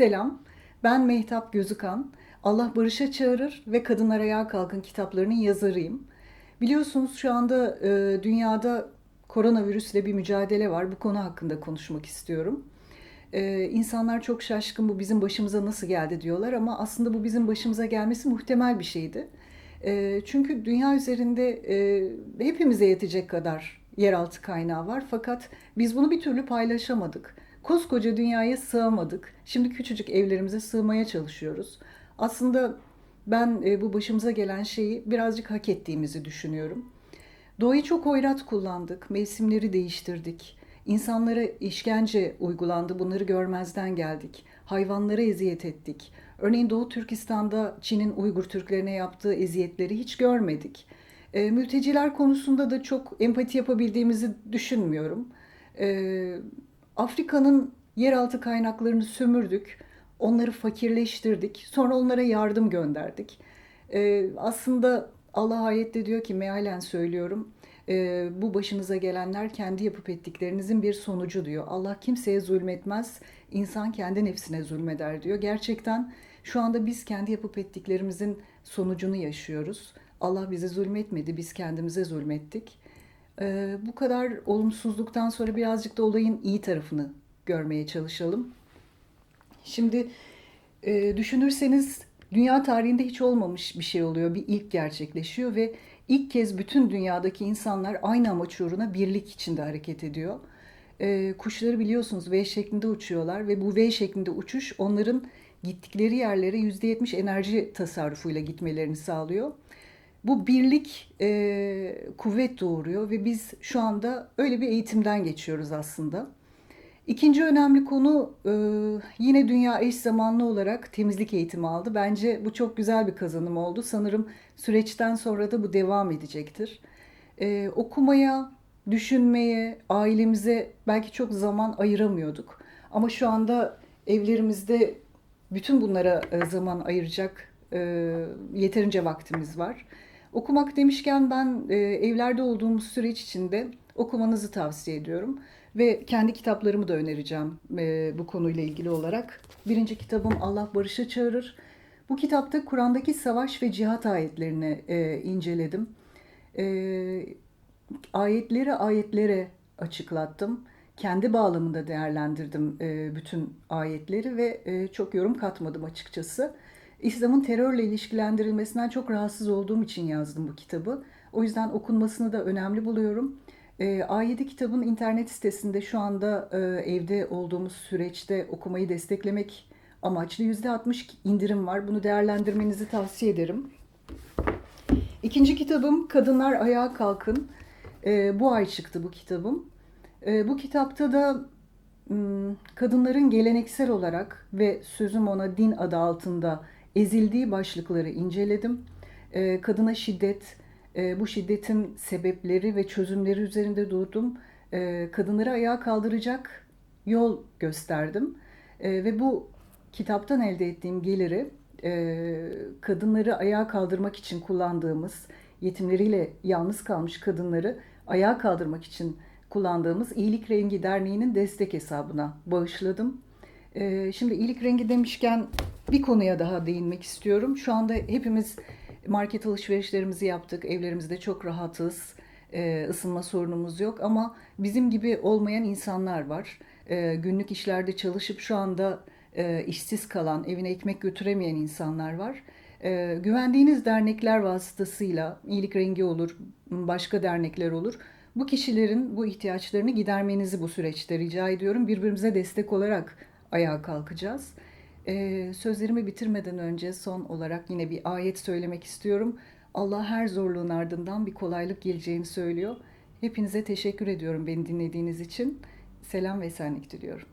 Selam, ben Mehtap Gözükan. Allah Barış'a Çağırır ve Kadınlar Ayağa Kalkın kitaplarının yazarıyım. Biliyorsunuz şu anda e, dünyada koronavirüsle bir mücadele var. Bu konu hakkında konuşmak istiyorum. E, insanlar çok şaşkın bu bizim başımıza nasıl geldi diyorlar ama aslında bu bizim başımıza gelmesi muhtemel bir şeydi. E, çünkü dünya üzerinde e, hepimize yetecek kadar yeraltı kaynağı var fakat biz bunu bir türlü paylaşamadık. Koskoca dünyaya sığamadık. Şimdi küçücük evlerimize sığmaya çalışıyoruz. Aslında ben e, bu başımıza gelen şeyi birazcık hak ettiğimizi düşünüyorum. Doğayı çok hoyrat kullandık, mevsimleri değiştirdik. İnsanlara işkence uygulandı, bunları görmezden geldik. Hayvanlara eziyet ettik. Örneğin Doğu Türkistan'da Çin'in Uygur Türklerine yaptığı eziyetleri hiç görmedik. E, mülteciler konusunda da çok empati yapabildiğimizi düşünmüyorum. E, Afrika'nın yeraltı kaynaklarını sömürdük, onları fakirleştirdik, sonra onlara yardım gönderdik. Ee, aslında Allah ayette diyor ki mealen söylüyorum, e, bu başınıza gelenler kendi yapıp ettiklerinizin bir sonucu diyor. Allah kimseye zulmetmez, insan kendi nefsine zulmeder diyor. Gerçekten şu anda biz kendi yapıp ettiklerimizin sonucunu yaşıyoruz. Allah bize zulmetmedi, biz kendimize zulmettik. Ee, bu kadar olumsuzluktan sonra birazcık da olayın iyi tarafını görmeye çalışalım. Şimdi e, düşünürseniz dünya tarihinde hiç olmamış bir şey oluyor. Bir ilk gerçekleşiyor ve ilk kez bütün dünyadaki insanlar aynı amaç uğruna birlik içinde hareket ediyor. E, kuşları biliyorsunuz V şeklinde uçuyorlar ve bu V şeklinde uçuş onların gittikleri yerlere %70 enerji tasarrufuyla gitmelerini sağlıyor. Bu birlik e, kuvvet doğuruyor ve biz şu anda öyle bir eğitimden geçiyoruz aslında. İkinci önemli konu e, yine dünya eş zamanlı olarak temizlik eğitimi aldı. Bence bu çok güzel bir kazanım oldu. Sanırım süreçten sonra da bu devam edecektir. E, okumaya, düşünmeye, ailemize belki çok zaman ayıramıyorduk. Ama şu anda evlerimizde bütün bunlara e, zaman ayıracak e, yeterince vaktimiz var. Okumak demişken ben e, evlerde olduğumuz süreç içinde okumanızı tavsiye ediyorum. Ve kendi kitaplarımı da önereceğim e, bu konuyla ilgili olarak. Birinci kitabım Allah Barış'a Çağırır. Bu kitapta Kur'an'daki savaş ve cihat ayetlerini e, inceledim. E, ayetleri ayetlere açıklattım. Kendi bağlamında değerlendirdim e, bütün ayetleri ve e, çok yorum katmadım açıkçası. İslam'ın terörle ilişkilendirilmesinden çok rahatsız olduğum için yazdım bu kitabı. O yüzden okunmasını da önemli buluyorum. E, A7 kitabın internet sitesinde şu anda e, evde olduğumuz süreçte okumayı desteklemek amaçlı %60 indirim var. Bunu değerlendirmenizi tavsiye ederim. İkinci kitabım Kadınlar Ayağa Kalkın. E, bu ay çıktı bu kitabım. E, bu kitapta da kadınların geleneksel olarak ve sözüm ona din adı altında ezildiği başlıkları inceledim. E, kadına şiddet, e, bu şiddetin sebepleri ve çözümleri üzerinde durdum. E, kadınları ayağa kaldıracak yol gösterdim. E, ve bu kitaptan elde ettiğim geliri e, kadınları ayağa kaldırmak için kullandığımız, yetimleriyle yalnız kalmış kadınları ayağa kaldırmak için kullandığımız İyilik Rengi Derneği'nin destek hesabına bağışladım. E, şimdi iyilik rengi demişken bir konuya daha değinmek istiyorum. Şu anda hepimiz market alışverişlerimizi yaptık. Evlerimizde çok rahatız. E, ısınma sorunumuz yok ama bizim gibi olmayan insanlar var. E, günlük işlerde çalışıp şu anda e, işsiz kalan, evine ekmek götüremeyen insanlar var. E, güvendiğiniz dernekler vasıtasıyla, iyilik rengi olur, başka dernekler olur. Bu kişilerin bu ihtiyaçlarını gidermenizi bu süreçte rica ediyorum. Birbirimize destek olarak ayağa kalkacağız. Sözlerimi bitirmeden önce son olarak yine bir ayet söylemek istiyorum. Allah her zorluğun ardından bir kolaylık geleceğini söylüyor. Hepinize teşekkür ediyorum beni dinlediğiniz için. Selam ve esenlik diliyorum.